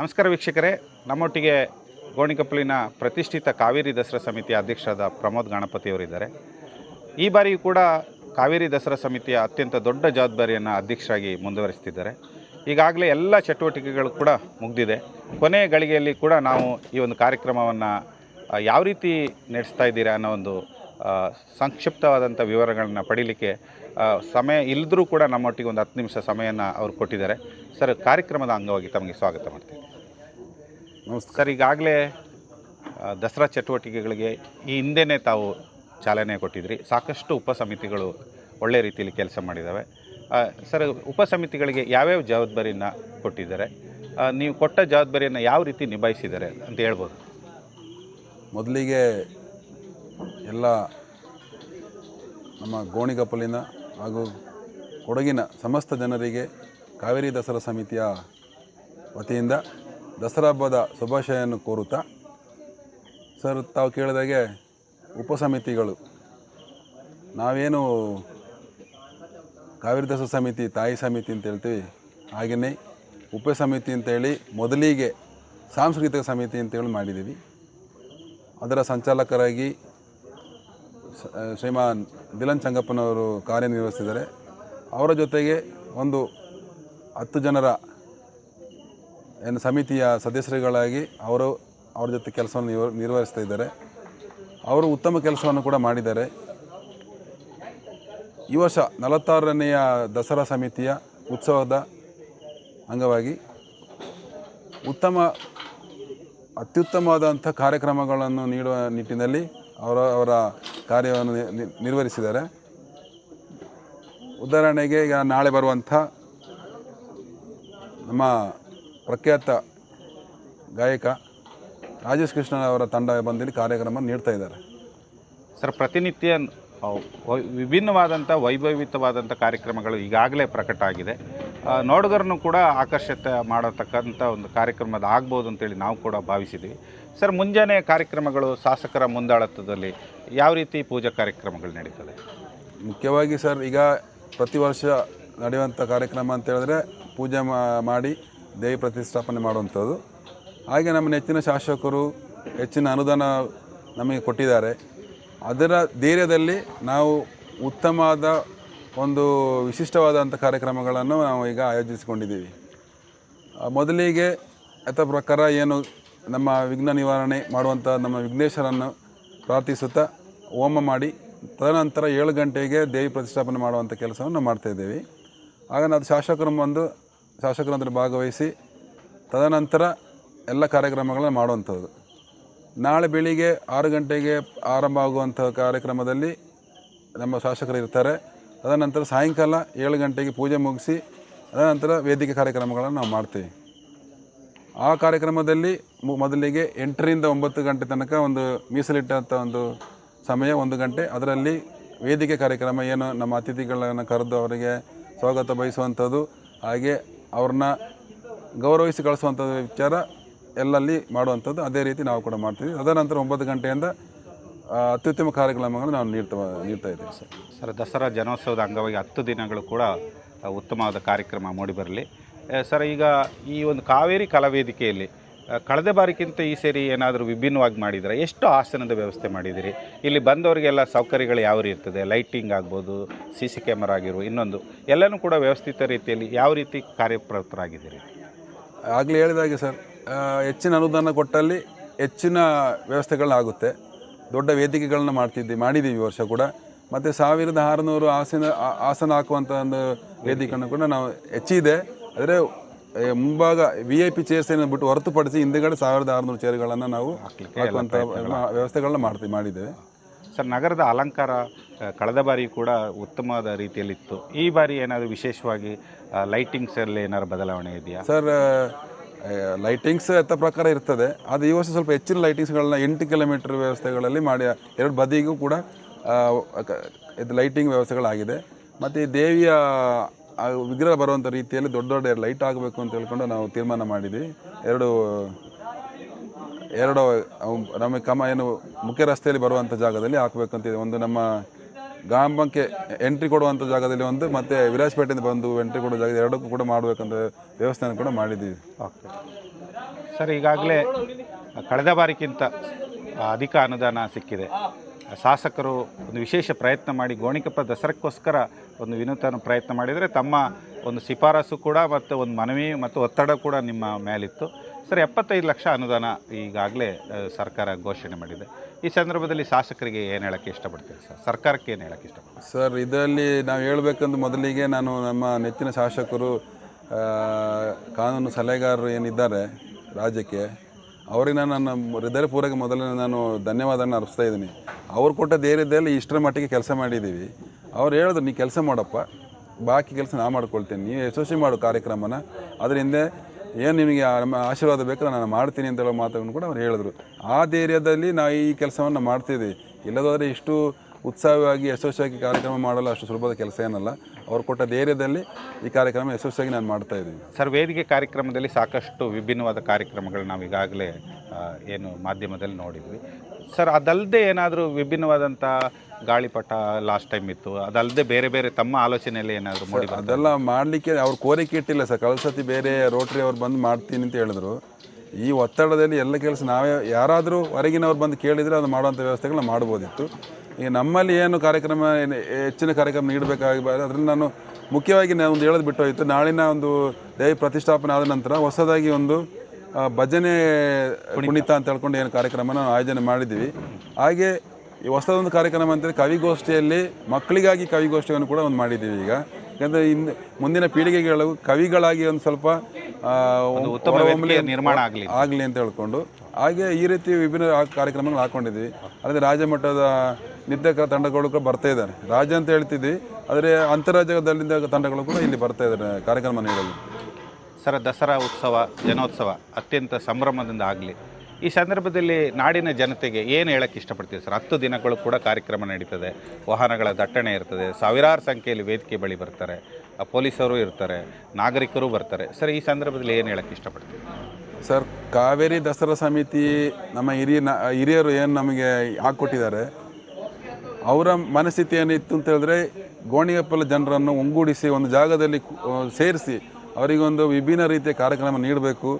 ನಮಸ್ಕಾರ ವೀಕ್ಷಕರೇ. ನಮ್ಮೊಟ್ಟಿಗೆ ಗೋಣಿಕೊಪ್ಪಲಿನ ಪ್ರತಿಷ್ಠಿತ ಕಾವೇರಿ ದಸರಾ ಸಮಿತಿಯ ಅಧ್ಯಕ್ಷರಾದ ಪ್ರಮೋದ್ ಗಣಪತಿಯವರಿದ್ದಾರೆ ಈ ಬಾರಿಯೂ ಕೂಡ ಕಾವೇರಿ ದಸರಾ ಸಮಿತಿಯ ಅತ್ಯಂತ ದೊಡ್ಡ ಜವಾಬ್ದಾರಿಯನ್ನು ಅಧ್ಯಕ್ಷರಾಗಿ ಮುಂದುವರಿಸ್ತಿದ್ದಾರೆ. ಈಗಾಗಲೇ ಎಲ್ಲ ಚಟುವಟಿಕೆಗಳು ಕೂಡ ಮುಗಿದಿದೆ. ಕೊನೆಯ ಗಳಿಗೆಯಲ್ಲಿ ಕೂಡ ನಾವು ಈ ಒಂದು ಕಾರ್ಯಕ್ರಮವನ್ನು ಯಾವ ರೀತಿ ನಡೆಸ್ತಾ ಇದ್ದೀರಾ ಅನ್ನೋ ಒಂದು ಸಂಕ್ಷಿಪ್ತವಾದಂಥ ವಿವರಗಳನ್ನು ಪಡೀಲಿಕ್ಕೆ ಸಮಯ ಇಲ್ಲದರೂ ಕೂಡ ನಮ್ಮೊಟ್ಟಿಗೆ ಒಂದು ಹತ್ತು ನಿಮಿಷ ಸಮಯನ ಅವರು ಕೊಟ್ಟಿದ್ದಾರೆ. ಸರ್, ಕಾರ್ಯಕ್ರಮದ ಅಂಗವಾಗಿ ತಮಗೆ ಸ್ವಾಗತ ಮಾಡ್ತೀನಿ. ನಮಸ್ಕಾರ. ಈಗಾಗಲೇ ದಸರಾ ಚಟುವಟಿಕೆಗಳಿಗೆ ಈ ಹಿಂದೆನೇ ತಾವು ಚಾಲನೆ ಕೊಟ್ಟಿದ್ರಿ. ಸಾಕಷ್ಟು ಉಪಸಮಿತಿಗಳು ಒಳ್ಳೆ ರೀತಿಯಲ್ಲಿ ಕೆಲಸ ಮಾಡಿದ್ದಾವೆ ಸರ್ ಉಪ ಸಮಿತಿಗಳಿಗೆ ಯಾವ್ಯಾವ ಜವಾಬ್ದಾರಿಯನ್ನು ಕೊಟ್ಟಿದ್ದಾರೆ? ನೀವು ಕೊಟ್ಟ ಜವಾಬ್ದಾರಿಯನ್ನು ಯಾವ ರೀತಿ ನಿಭಾಯಿಸಿದ್ದಾರೆ ಅಂತ ಹೇಳ್ಬೋದು. ಮೊದಲಿಗೆ ಎಲ್ಲ ನಮ್ಮ ಗೋಣಿಗಪ್ಪಲಿನ ಹಾಗೂ ಕೊಡಗಿನ ಸಮಸ್ತ ಜನರಿಗೆ ಕಾವೇರಿ ದಸರಾ ಸಮಿತಿಯ ವತಿಯಿಂದ ದಸರಾ ಹಬ್ಬದ ಶುಭಾಶಯನ್ನು ಕೋರುತ್ತಾ, ಸರ್, ತಾವು ಕೇಳಿದಾಗೆ ಉಪಸಮಿತಿಗಳು. ನಾವೇನು ಕಾವೇರಿ ದಸ ಸಮಿತಿ, ತಾಯಿ ಸಮಿತಿ ಅಂತ ಹೇಳ್ತೀವಿ. ಹಾಗೆಯೇ ಉಪಸಮಿತಿ ಅಂತೇಳಿ ಮೊದಲಿಗೆ ಸಾಂಸ್ಕೃತಿಕ ಸಮಿತಿ ಅಂತೇಳಿ ಮಾಡಿದ್ದೀವಿ. ಅದರ ಸಂಚಾಲಕರಾಗಿ ಶ್ರೀಮಾನ್ ದಿಲನ್ ಚಂಗಪ್ಪನವರು ಕಾರ್ಯನಿರ್ವಹಿಸಿದ್ದಾರೆ ಅವರ ಜೊತೆಗೆ ಒಂದು ಹತ್ತು ಜನರ ಏನು ಸಮಿತಿಯ ಸದಸ್ಯರುಗಳಾಗಿ ಅವರು ಅವ್ರ ಜೊತೆ ಕೆಲಸವನ್ನು ನಿರ್ವ, ನಿರ್ವಹಿಸ್ತಾ ಇದ್ದಾರೆ. ಅವರು ಉತ್ತಮ ಕೆಲಸವನ್ನು ಕೂಡ ಮಾಡಿದ್ದಾರೆ. ಈ ವರ್ಷ ನಲವತ್ತಾರನೆಯ ದಸರಾ ಸಮಿತಿಯ ಉತ್ಸವದ ಅಂಗವಾಗಿ ಉತ್ತಮ, ಅತ್ಯುತ್ತಮವಾದಂಥ ಕಾರ್ಯಕ್ರಮಗಳನ್ನು ನೀಡುವ ನಿಟ್ಟಿನಲ್ಲಿ ಅವರ ಅವರ ಕಾರ್ಯವನ್ನು ನಿರ್ವಹಿಸಿದ್ದಾರೆ. ಉದಾಹರಣೆಗೆ ಈಗ ನಾಳೆ ಬರುವಂಥ ನಮ್ಮ ಪ್ರಖ್ಯಾತ ಗಾಯಕ ರಾಜೇಶ್ ಕೃಷ್ಣ ಅವರ ತಂಡ ಬಂದಿಲ್ಲಿ ಕಾರ್ಯಕ್ರಮ ನೀಡ್ತಾ ಇದ್ದಾರೆ. ಸರ್ ಪ್ರತಿನಿತ್ಯ ವಿಭಿನ್ನವಾದಂಥ ವೈಭವಿತವಾದಂಥ ಕಾರ್ಯಕ್ರಮಗಳು ಈಗಾಗಲೇ ಪ್ರಕಟ ಆಗಿದೆ. ನೋಡುಗರನ್ನು ಕೂಡ ಆಕರ್ಷಿತ ಮಾಡತಕ್ಕಂಥ ಒಂದು ಕಾರ್ಯಕ್ರಮದ ಆಗ್ಬೋದು ಅಂತೇಳಿ ನಾವು ಕೂಡ ಭಾವಿಸಿದ್ವಿ ಸರ್ ಮುಂಜಾನೆ ಕಾರ್ಯಕ್ರಮಗಳು ಶಾಸಕರ ಮುಂದಾಳತ್ವದಲ್ಲಿ ಯಾವ ರೀತಿ ಪೂಜಾ ಕಾರ್ಯಕ್ರಮಗಳು ನಡೀತದೆ? ಮುಖ್ಯವಾಗಿ ಸರ್ ಈಗ ಪ್ರತಿ ವರ್ಷ ನಡೆಯುವಂಥ ಕಾರ್ಯಕ್ರಮ ಅಂತ ಹೇಳಿದ್ರೆ ಪೂಜೆ ಮಾ- ಮಾಡಿ ದೇವಿ ಪ್ರತಿಷ್ಠಾಪನೆ ಮಾಡುವಂಥದ್ದು. ಹಾಗೆ ನಮ್ಮ ನೆಚ್ಚಿನ ಶಾಸಕರು ಹೆಚ್ಚಿನ ಅನುದಾನ ನಮಗೆ ಕೊಟ್ಟಿದ್ದಾರೆ. ಅದರ ಧೈರ್ಯದಲ್ಲಿ ನಾವು ಉತ್ತಮವಾದ ಒಂದು ವಿಶಿಷ್ಟವಾದಂಥ ಕಾರ್ಯಕ್ರಮಗಳನ್ನು ನಾವು ಈಗ ಆಯೋಜಿಸಿಕೊಂಡಿದ್ದೀವಿ. ಮೊದಲಿಗೆ ಯಥ ಪ್ರಕಾರ ಏನು ನಮ್ಮ ವಿಘ್ನ ನಿವಾರಣೆ ಮಾಡುವಂಥ ನಮ್ಮ ವಿಘ್ನೇಶ್ವರನ್ನು ಪ್ರಾರ್ಥಿಸುತ್ತಾ ಹೋಮ ಮಾಡಿ, ತದನಂತರ ಏಳು ಗಂಟೆಗೆ ದೇವಿ ಪ್ರತಿಷ್ಠಾಪನೆ ಮಾಡುವಂಥ ಕೆಲಸವನ್ನು ಮಾಡ್ತಾಯಿದ್ದೀವಿ ಆಗ ನಾವು ಶಾಸಕರು ಬಂದು ಶಾಸಕರು ಅದರಲ್ಲಿ ಭಾಗವಹಿಸಿ ತದನಂತರ ಎಲ್ಲ ಕಾರ್ಯಕ್ರಮಗಳನ್ನು ಮಾಡುವಂಥದ್ದು. ನಾಳೆ ಬೆಳಿಗ್ಗೆ ಆರು ಗಂಟೆಗೆ ಆರಂಭ ಆಗುವಂಥ ಕಾರ್ಯಕ್ರಮದಲ್ಲಿ ನಮ್ಮ ಶಾಸಕರು ಇರ್ತಾರೆ. ತದನಂತರ ಸಾಯಂಕಾಲ ಏಳು ಗಂಟೆಗೆ ಪೂಜೆ ಮುಗಿಸಿ ಅದನಂತರ ವೇದಿಕೆ ಕಾರ್ಯಕ್ರಮಗಳನ್ನು ನಾವು ಮಾಡ್ತೀವಿ. ಆ ಕಾರ್ಯಕ್ರಮದಲ್ಲಿ ಮೊದಲಿಗೆ ಎಂಟರಿಂದ ಒಂಬತ್ತು ಗಂಟೆ ತನಕ ಒಂದು ಮೀಸಲಿಟ್ಟಂಥ ಒಂದು ಸಮಯ ಒಂದು ಗಂಟೆ. ಅದರಲ್ಲಿ ವೇದಿಕೆ ಕಾರ್ಯಕ್ರಮ ಏನು, ನಮ್ಮ ಅತಿಥಿಗಳನ್ನು ಕರೆದು ಅವರಿಗೆ ಸ್ವಾಗತ ಬಯಸುವಂಥದ್ದು. ಹಾಗೆ ಅವ್ರನ್ನ ಗೌರವಿಸಿ ಕಳಿಸುವಂಥದ್ದು ವಿಚಾರ ಎಲ್ಲಲ್ಲಿ ಮಾಡುವಂಥದ್ದು ಅದೇ ರೀತಿ ನಾವು ಕೂಡ ಮಾಡ್ತೀವಿ ಅದನಂತರ ಒಂಬತ್ತು ಗಂಟೆಯಿಂದ ಅತ್ಯುತ್ತಮ ಕಾರ್ಯಕ್ರಮಗಳನ್ನು ನಾವು ನೀಡ್ತಾ ನೀಡ್ತಾ ಇದ್ದೀವಿ ಸರ್. ಸರ್, ದಸರಾ ಜನೋತ್ಸವದ ಅಂಗವಾಗಿ ಹತ್ತು ದಿನಗಳು ಕೂಡ ಉತ್ತಮವಾದ ಕಾರ್ಯಕ್ರಮ ಮೂಡಿಬರಲಿ. ಸರ್, ಈಗ ಈ ಒಂದು ಕಾವೇರಿ ಕಲಾವೇದಿಕೆಯಲ್ಲಿ ಕಳೆದ ಬಾರಿಗಿಂತ ಈ ಸೇರಿ ಏನಾದರೂ ವಿಭಿನ್ನವಾಗಿ ಮಾಡಿದರೆ ಎಷ್ಟು ಆಸನದ ವ್ಯವಸ್ಥೆ ಮಾಡಿದಿರಿ ಇಲ್ಲಿ ಬಂದವರಿಗೆಲ್ಲ ಸೌಕರ್ಯಗಳು ಯಾವ ರೀತಿ ಇರ್ತದೆ? ಲೈಟಿಂಗ್ ಆಗ್ಬೋದು, ಸಿ ಸಿ ಕ್ಯಾಮರಾ ಆಗಿರುವ ಇನ್ನೊಂದು. ಎಲ್ಲನೂ ಕೂಡ ವ್ಯವಸ್ಥಿತ ರೀತಿಯಲ್ಲಿ ಯಾವ ರೀತಿ ಕಾರ್ಯಪ್ರವೃತ್ತರಾಗಿದ್ದೀರಿ? ಆಗಲೇ ಹೇಳಿದಾಗೆ ಸರ್ ಹೆಚ್ಚಿನ ಅನುದಾನ ಕೊಟ್ಟಲ್ಲಿ ಹೆಚ್ಚಿನ ವ್ಯವಸ್ಥೆಗಳಾಗುತ್ತೆ ದೊಡ್ಡ ವೇದಿಕೆಗಳನ್ನ ಮಾಡ್ತಿದ್ವಿ ಮಾಡಿದ್ದೀವಿ ಈ ವರ್ಷ ಕೂಡ. ಮತ್ತು ಸಾವಿರದ ಆರುನೂರು ಆಸನ ಆಸನ ಹಾಕುವಂಥ ಒಂದು ವೇದಿಕೆಯನ್ನು ಕೂಡ ನಾವು ಹೆಚ್ಚಿದೆ. ಆದರೆ ಮುಂಭಾಗ ವಿ ಐ ಪಿ ಚೇರ್ಸ್ ಏನು ಬಿಟ್ಟು ಹೊರತುಪಡಿಸಿ ಹಿಂದೆಗಡೆ ಸಾವಿರದ ಆರುನೂರು ಚೇರ್ಗಳನ್ನು ನಾವು ಹಾಕುವಂಥ ವ್ಯವಸ್ಥೆಗಳನ್ನ ಮಾಡ್ತೀವಿ ಮಾಡಿದ್ದೇವೆ. ಸರ್ ನಗರದ ಅಲಂಕಾರ ಕಳೆದ ಬಾರಿ ಕೂಡ ಉತ್ತಮವಾದ ರೀತಿಯಲ್ಲಿತ್ತು. ಈ ಬಾರಿ ಏನಾದರೂ ವಿಶೇಷವಾಗಿ ಲೈಟಿಂಗ್ಸಲ್ಲಿ ಏನಾದ್ರು ಬದಲಾವಣೆ ಇದೆಯಾ? ಸರ್ ಲೈಟಿಂಗ್ಸ್ ಎತ್ತ ಪ್ರಕಾರ ಇರ್ತದೆ. ಅದು ಈ ವರ್ಷ ಸ್ವಲ್ಪ ಹೆಚ್ಚಿನ ಲೈಟಿಂಗ್ಸ್ಗಳನ್ನ ಎಂಟು ಕಿಲೋಮೀಟರ್ ವ್ಯವಸ್ಥೆಗಳಲ್ಲಿ ಮಾಡಿ ಎರಡು ಬದಿಗೂ ಕೂಡ ಇದು ಲೈಟಿಂಗ್ ವ್ಯವಸ್ಥೆಗಳಾಗಿದೆ. ಮತ್ತು ಈ ದೇವಿಯ ಆ ವಿಗ್ರಹ ಬರುವಂಥ ರೀತಿಯಲ್ಲಿ ದೊಡ್ಡ ದೊಡ್ಡ ಲೈಟ್ ಆಗಬೇಕು ಅಂತ ಹೇಳ್ಕೊಂಡು ನಾವು ತೀರ್ಮಾನ ಮಾಡಿದ್ವಿ. ಎರಡು ಎರಡು ನಮಗೆ ಕಮ ಏನು ಮುಖ್ಯ ರಸ್ತೆಯಲ್ಲಿ ಬರುವಂಥ ಜಾಗದಲ್ಲಿ ಹಾಕಬೇಕಂತಿದೆ ಒಂದು ನಮ್ಮ ಗಾಂಬಕ್ಕೆ ಎಂಟ್ರಿ ಕೊಡುವಂಥ ಜಾಗದಲ್ಲಿ ಒಂದು, ಮತ್ತು ವಿರಾಜಪೇಟೆಯಿಂದ ಬಂದು ಎಂಟ್ರಿ ಕೊಡೋ ಜಾಗ ಎರಡಕ್ಕೂ ಕೂಡ ಮಾಡಬೇಕಂತ ವ್ಯವಸ್ಥೆಯನ್ನು ಕೂಡ ಮಾಡಿದ್ದೀವಿ ಓಕೆ. ಸರ್, ಈಗಾಗಲೇ ಕಳೆದ ಬಾರಿಗಿಂತ ಅಧಿಕ ಅನುದಾನ ಸಿಕ್ಕಿದೆ. ಶಾಸಕರು ಒಂದು ವಿಶೇಷ ಪ್ರಯತ್ನ ಮಾಡಿ ಗೋಣಿಕೊಪ್ಪ ದಸರಕ್ಕೋಸ್ಕರ ಒಂದು ವಿನೂತನ ಪ್ರಯತ್ನ ಮಾಡಿದರೆ ತಮ್ಮ ಒಂದು ಶಿಫಾರಸು ಕೂಡ ಮತ್ತು ಒಂದು ಮನವಿ ಮತ್ತು ಒತ್ತಡ ಕೂಡ ನಿಮ್ಮ ಮೇಲಿತ್ತು. ಸರ್, ಎಪ್ಪತ್ತೈದು ಲಕ್ಷ ಅನುದಾನ ಈಗಾಗಲೇ ಸರ್ಕಾರ ಘೋಷಣೆ ಮಾಡಿದೆ. ಈ ಸಂದರ್ಭದಲ್ಲಿ ಶಾಸಕರಿಗೆ ಏನು ಹೇಳೋಕ್ಕೆ ಇಷ್ಟಪಡ್ತೀರಿ ಸರ್? ಸರ್ಕಾರಕ್ಕೆ ಏನು ಹೇಳೋಕ್ಕೆ ಇಷ್ಟಪಡ್ತೀವಿ ಸರ್, ಇದರಲ್ಲಿ ನಾವು ಹೇಳಬೇಕಂದ್ರೆ ಮೊದಲಿಗೆ ನಾನು ನಮ್ಮ ನೆಚ್ಚಿನ ಶಾಸಕರು ಕಾನೂನು ಸಲಹೆಗಾರರು ಏನಿದ್ದಾರೆ ರಾಜ್ಯಕ್ಕೆ ಅವರಿಗೆ ನಾನು ಹೃದಯಪೂರ್ವಕ ಮೊದಲನೇ ನಾನು ಧನ್ಯವಾದನ ಅರ್ಪಿಸ್ತಾ ಇದ್ದೀನಿ. ಅವ್ರು ಕೊಟ್ಟ ಧೈರ್ಯದಲ್ಲಿ ಇಷ್ಟರ ಮಟ್ಟಿಗೆ ಕೆಲಸ ಮಾಡಿದ್ದೀವಿ. ಅವ್ರು ಹೇಳಿದ್ರು, ನೀ ಕೆಲಸ ಮಾಡಪ್ಪ, ಬಾಕಿ ಕೆಲಸ ನಾ ಮಾಡ್ಕೊಳ್ತೀನಿ. ನೀವು ಯಶಸ್ವಿ ಮಾಡು ಕಾರ್ಯಕ್ರಮನ. ಅದರಿಂದ ಏನು ನಿಮಗೆ ಆಶೀರ್ವಾದ ಬೇಕು ನಾನು ಮಾಡ್ತೀನಿ ಅಂತ ಹೇಳೋ ಮಾತನ್ನು ಕೂಡ ಅವ್ರು ಹೇಳಿದ್ರು. ಆ ಧೈರ್ಯದಲ್ಲಿ ನಾವು ಈ ಕೆಲಸವನ್ನು ಮಾಡ್ತಿದ್ದೀವಿ ಇಲ್ಲದಾದರೆ ಇಷ್ಟು ಉತ್ಸಾಹವಾಗಿ ಯಶಸ್ವಿಯಾಗಿ ಕಾರ್ಯಕ್ರಮ ಮಾಡಲು ಅಷ್ಟು ಸುಲಭದ ಕೆಲಸ ಏನಲ್ಲ. ಅವರು ಕೊಟ್ಟ ಧೈರ್ಯದಲ್ಲಿ ಈ ಕಾರ್ಯಕ್ರಮ ಯಶಸ್ವಿಯಾಗಿ ನಾನು ಮಾಡ್ತಾ ಇದ್ದೀನಿ. ಸರ್ ವೇದಿಕೆ ಕಾರ್ಯಕ್ರಮದಲ್ಲಿ ಸಾಕಷ್ಟು ವಿಭಿನ್ನವಾದ ಕಾರ್ಯಕ್ರಮಗಳು ನಾವು ಈಗಾಗಲೇ ಏನು ಮಾಧ್ಯಮದಲ್ಲಿ ನೋಡಿದ್ವಿ. ಸರ್ ಅದಲ್ಲದೆ ಏನಾದರೂ ವಿಭಿನ್ನವಾದಂಥ ಗಾಳಿಪಟ ಲಾಸ್ಟ್ ಟೈಮ್ ಇತ್ತು ಅದಲ್ಲದೆ ಬೇರೆ ಬೇರೆ ತಮ್ಮ ಆಲೋಚನೆಯಲ್ಲಿ ಏನಾದರೂ ಮಾಡಿ? ಅದೆಲ್ಲ ಮಾಡಲಿಕ್ಕೆ ಅವ್ರು ಕೋರಿಕೆ ಇಟ್ಟಿಲ್ಲ ಸರ್. ಕಳೆದ ಸತಿ ಬೇರೆ ರೋಟ್ರಿ ಅವ್ರು ಬಂದು ಮಾಡ್ತೀನಿ ಅಂತ ಹೇಳಿದ್ರು. ಈ ಒತ್ತಡದಲ್ಲಿ ಎಲ್ಲ ಕೆಲಸ ನಾವೇ ಯಾರಾದರೂ ಹೊರಗಿನವ್ರು ಬಂದು ಕೇಳಿದರೆ ಅದು ಮಾಡುವಂಥ ವ್ಯವಸ್ಥೆಗಳನ್ನ ಮಾಡ್ಬೋದಿತ್ತು. ಈಗ ನಮ್ಮಲ್ಲಿ ಏನು ಕಾರ್ಯಕ್ರಮ ಹೆಚ್ಚಿನ ಕಾರ್ಯಕ್ರಮ ನೀಡಬೇಕಾಗಿ ಅದರಲ್ಲಿ ನಾನು ಮುಖ್ಯವಾಗಿ ನಾನು ಒಂದು ಹೇಳೋದು ಬಿಟ್ಟು ಹೋಯಿತು ನಾಳಿನ ಒಂದು ದೈವ ಪ್ರತಿಷ್ಠಾಪನೆ ಆದ ನಂತರ ಹೊಸದಾಗಿ ಒಂದು ಭಜನೆ ಕುಣಿತ ಅಂತ ಹೇಳ್ಕೊಂಡು ಏನು ಕಾರ್ಯಕ್ರಮನ ಆಯೋಜನೆ ಮಾಡಿದ್ದೀವಿ. ಹಾಗೆ ಈ ಹೊಸದೊಂದು ಕಾರ್ಯಕ್ರಮ ಅಂತಂದರೆ ಕವಿಗೋಷ್ಠಿಯಲ್ಲಿ ಮಕ್ಕಳಿಗಾಗಿ ಕವಿಗೋಷ್ಠಿಯನ್ನು ಕೂಡ ಒಂದು ಮಾಡಿದ್ದೀವಿ ಈಗ. ಯಾಕಂದರೆ ಇನ್ನು ಮುಂದಿನ ಪೀಳಿಗೆಗಳು ಕವಿಗಳಾಗಿ ಒಂದು ಸ್ವಲ್ಪ ಉತ್ತಮ ನಿರ್ಮಾಣ ಆಗಲಿ ಆಗಲಿ ಅಂತ ಹೇಳ್ಕೊಂಡು ಹಾಗೆ ಈ ರೀತಿ ವಿಭಿನ್ನ ಕಾರ್ಯಕ್ರಮಗಳು ಹಾಕ್ಕೊಂಡಿದ್ವಿ ಅಲ್ಲದೆ ರಾಜ್ಯ ನೃತ್ಯ ತಂಡಗಳು ಕೂಡ ಬರ್ತಾ ಇದ್ದಾರೆ. ರಾಜ್ಯ ಅಂತ ಹೇಳ್ತಿದ್ವಿ ಆದರೆ ಅಂತಾರಾಜ್ಯದಲ್ಲಿಂದ ತಂಡಗಳು ಕೂಡ ಇಲ್ಲಿ ಬರ್ತಾ ಇದ್ದಾರೆ ಕಾರ್ಯಕ್ರಮ ನೀಡಲು. ಸರ್ ದಸರಾ ಉತ್ಸವ ಜನೋತ್ಸವ ಅತ್ಯಂತ ಸಂಭ್ರಮದಿಂದ ಆಗಲಿ. ಈ ಸಂದರ್ಭದಲ್ಲಿ ನಾಡಿನ ಜನತೆಗೆ ಏನು ಹೇಳಕ್ಕೆ ಇಷ್ಟಪಡ್ತೀವಿ ಸರ್? ಹತ್ತು ದಿನಗಳು ಕೂಡ ಕಾರ್ಯಕ್ರಮ ನಡೀತದೆ ವಾಹನಗಳ ದಟ್ಟಣೆ ಇರ್ತದೆ ಸಾವಿರಾರು ಸಂಖ್ಯೆಯಲ್ಲಿ ವೇದಿಕೆ ಬಳಿ ಬರ್ತಾರೆ ಪೊಲೀಸರು ಇರ್ತಾರೆ ನಾಗರಿಕರು ಬರ್ತಾರೆ. ಸರ್ ಈ ಸಂದರ್ಭದಲ್ಲಿ ಏನು ಹೇಳಕ್ಕೆ ಇಷ್ಟಪಡ್ತೀವಿ ಸರ್ ಕಾವೇರಿ ದಸರಾ ಸಮಿತಿ ನಮ್ಮ ಹಿರಿಯ ಹಿರಿಯರು ಏನು ನಮಗೆ ಹಾಕ್ಕೊಟ್ಟಿದ್ದಾರೆ ಅವರ ಮನಸ್ಥಿತಿ ಏನಿತ್ತು ಅಂತ ಹೇಳಿದ್ರೆ ಗೋಣಿಗಪ್ಪಲ ಜನರನ್ನು ಒಂಗೂಡಿಸಿ ಒಂದು ಜಾಗದಲ್ಲಿ ಸೇರಿಸಿ ಅವರಿಗೊಂದು ವಿಭಿನ್ನ ರೀತಿಯ ಕಾರ್ಯಕ್ರಮ ನೀಡಬೇಕು.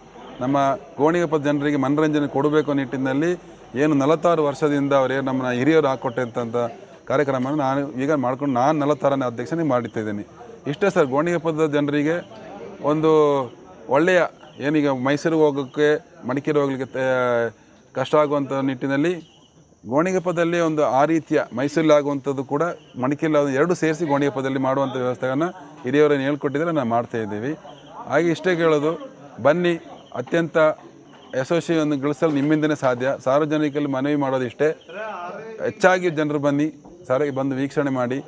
ನಮ್ಮ ಗೋಣಿಗಪ್ಪದ ಜನರಿಗೆ ಮನರಂಜನೆ ಕೊಡಬೇಕು ಅನ್ನೋ ನಿಟ್ಟಿನಲ್ಲಿ ಏನು ನಲವತ್ತಾರು ವರ್ಷದಿಂದ ಅವರೇ ನಮ್ಮ ಹಿರಿಯರು ಹಾಕ್ಕೊಟ್ಟಂಥ ಕಾರ್ಯಕ್ರಮ ನಾನು ಈಗ ಮಾಡ್ಕೊಂಡು ನಾನು ನಲವತ್ತಾರನೇ ಅಧ್ಯಕ್ಷನೇ ಮಾಡುತ್ತಿದ್ದೀನಿ ಇಷ್ಟೇ ಸರ್ ಗೋಣಿಗಪ್ಪದ ಜನರಿಗೆ ಒಂದು ಒಳ್ಳೆಯ ಏನೀಗ ಮೈಸೂರಿಗೆ ಹೋಗೋಕ್ಕೆ, ಮಡಿಕೇರಿ ಹೋಗ್ಲಿಕ್ಕೆ ಕಷ್ಟ ಆಗುವಂಥ ನಿಟ್ಟಿನಲ್ಲಿ ಗೋಣಿಗಪ್ಪದಲ್ಲಿ ಒಂದು ಆ ರೀತಿಯ ಮೈಸೂರಲ್ಲಿ ಆಗುವಂಥದ್ದು ಕೂಡ ಮಡಿಕೇರಿ ಎರಡು ಸೇರಿಸಿ ಗೋಣಿಗಪ್ಪದಲ್ಲಿ ಮಾಡುವಂಥ ವ್ಯವಸ್ಥೆಯನ್ನು ಹಿರಿಯವರನ್ನು ಹೇಳ್ಕೊಟ್ಟಿದ್ರೆ ನಾವು ಮಾಡ್ತಾ ಇದ್ದೀವಿ. ಹಾಗೆ ಇಷ್ಟೇ ಕೇಳೋದು, ಬನ್ನಿ, ಅತ್ಯಂತ ಯಶಸ್ವಿಯನ್ನು ಗಳಿಸಲು ನಿಮ್ಮಿಂದನೇ ಸಾಧ್ಯ. ಸಾರ್ವಜನಿಕರಲ್ಲಿ ಮನವಿ ಮಾಡೋದು ಇಷ್ಟೇ. ಹೆಚ್ಚಾಗಿ ಜನರು ಬನ್ನಿ, ಸಾರಿಗೆ ಬಂದು ವೀಕ್ಷಣೆ ಮಾಡಿ.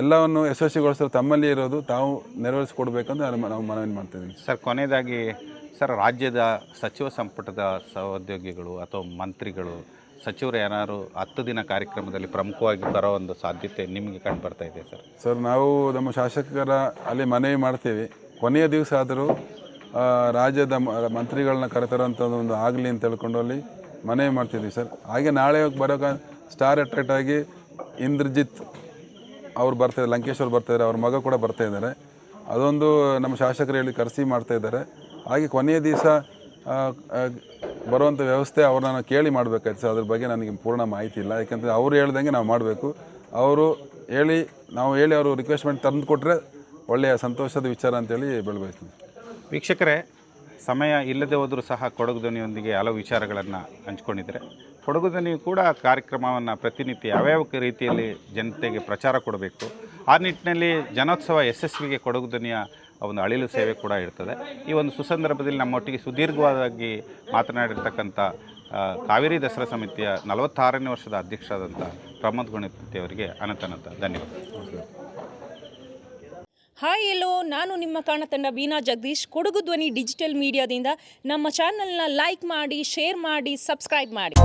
ಎಲ್ಲವನ್ನು ಯಶಸ್ವಿಗೊಳಿಸಲು ತಮ್ಮಲ್ಲಿ ಇರೋದು, ತಾವು ನೆರವೇರಿಸಿಕೊಡ್ಬೇಕಂತ ನಾವು ಮನವಿ ಮಾಡ್ತಿದ್ದೀನಿ ಸರ್, ಕೊನೆಯದಾಗಿ, ಸರ್, ರಾಜ್ಯದ ಸಚಿವ ಸಂಪುಟದ ಸಹೋದ್ಯೋಗಿಗಳು ಅಥವಾ ಮಂತ್ರಿಗಳು ಸಚಿವರು ಏನಾದ್ರು ಹತ್ತು ದಿನ ಕಾರ್ಯಕ್ರಮದಲ್ಲಿ ಪ್ರಮುಖವಾಗಿ ಬರೋ ಒಂದು ಸಾಧ್ಯತೆ ನಿಮಗೆ ಕಂಡು ಬರ್ತಾ ಇದೆ ಸರ್? ಸರ್, ನಾವು ನಮ್ಮ ಶಾಸಕರ ಅಲ್ಲಿ ಮನವಿ ಮಾಡ್ತೀವಿ. ಕೊನೆಯ ದಿವಸ ಆದರೂ ರಾಜ್ಯದ ಮಂತ್ರಿಗಳನ್ನ ಕರೆತರೋಂಥದ್ದು ಒಂದು ಆಗಲಿ ಅಂತ ಹೇಳ್ಕೊಂಡು ಅಲ್ಲಿ ಮನವಿ ಮಾಡ್ತಿದ್ವಿ ಸರ್. ಹಾಗೆ ನಾಳೆ ಬರೋಕ ಸ್ಟಾರ್ ಅಟ್ರಾಕ್ಟ್ ಆಗಿ ಇಂದ್ರಜಿತ್ ಅವ್ರು ಬರ್ತಾ ಇದ್ದಾರೆ, ಲಂಕೇಶ್ವರ್ ಬರ್ತಾಯಿದ್ದಾರೆ ಅವ್ರ ಮಗ ಕೂಡ ಬರ್ತಾ ಇದ್ದಾರೆ. ಅದೊಂದು ನಮ್ಮ ಶಾಸಕರು ಹೇಳಿ ಕರೆಸಿ ಮಾಡ್ತಾ ಇದ್ದಾರೆ. ಹಾಗೆ ಕೊನೆಯ ದಿವಸ ಬರುವಂಥ ವ್ಯವಸ್ಥೆ ಅವ್ರನ್ನ ನಾನು ಕೇಳಿ ಮಾಡಬೇಕಾಯ್ತು ಸರ್. ಅದ್ರ ಬಗ್ಗೆ ನನಗೆ ಪೂರ್ಣ ಮಾಹಿತಿ ಇಲ್ಲ. ಯಾಕಂದರೆ ಅವ್ರು ಹೇಳ್ದಂಗೆ ನಾವು ಮಾಡಬೇಕು. ಅವರು ಹೇಳಿ, ನಾವು ಹೇಳಿ ಅವರು ರಿಕ್ವೆಸ್ಟ್ಮೆಂಟ್ ತಂದು ಕೊಟ್ಟರೆ ಒಳ್ಳೆಯ ಸಂತೋಷದ ವಿಚಾರ ಅಂತೇಳಿ ಬೆಳಬೇಕು ವೀಕ್ಷಕರೇ, ಸಮಯ ಇಲ್ಲದೆ ಹೋದರೂ ಸಹ ಕೊಡಗು ಧ್ವನಿಯೊಂದಿಗೆ ಹಲವು ವಿಚಾರಗಳನ್ನು ಹಂಚ್ಕೊಂಡಿದ್ದಾರೆ ಕೊಡಗು ಧ್ವನಿಯು ಕೂಡ ಕಾರ್ಯಕ್ರಮವನ್ನು ಪ್ರತಿನಿತ್ಯ ಯಾವ್ಯಾವ ರೀತಿಯಲ್ಲಿ ಜನತೆಗೆ ಪ್ರಚಾರ ಕೊಡಬೇಕು, ಆ ನಿಟ್ಟಿನಲ್ಲಿ ಜನೋತ್ಸವ ಯಶಸ್ವಿಗೆ ಕೊಡಗು ಧ್ವನಿಯ ಒಂದು ಅಳಿಲು ಸೇವೆ ಕೂಡ ಇರ್ತದೆ. ಈ ಒಂದು ಸುಸಂದರ್ಭದಲ್ಲಿ ನಮ್ಮೊಟ್ಟಿಗೆ ಸುದೀರ್ಘವಾಗಿ ಮಾತನಾಡಿರ್ತಕ್ಕಂಥ ಕಾವೇರಿ ದಸರಾ ಸಮಿತಿಯ ನಲವತ್ತಾರನೇ ವರ್ಷದ ಅಧ್ಯಕ್ಷರಾದಂಥ ಪ್ರಮೋದ್ ಗುಣಪತಿಯವರಿಗೆ ಅನಂತನಂತ ಧನ್ಯವಾದ. ಹಾಯ್ ಎಲ್ಲೋ, ನಾನು ನಿಮ್ಮ ಕಾಣತಂಡ ಬೀನಾ ಜಗದೀಶ್. ಕೊಡಗು ಧ್ವನಿ ಡಿಜಿಟಲ್ ಮೀಡಿಯಾದಿಂದ ನಮ್ಮ ಚಾನಲ್ನ ಲೈಕ್ ಮಾಡಿ, ಶೇರ್ ಮಾಡಿ, ಸಬ್ಸ್ಕ್ರೈಬ್ ಮಾಡಿ.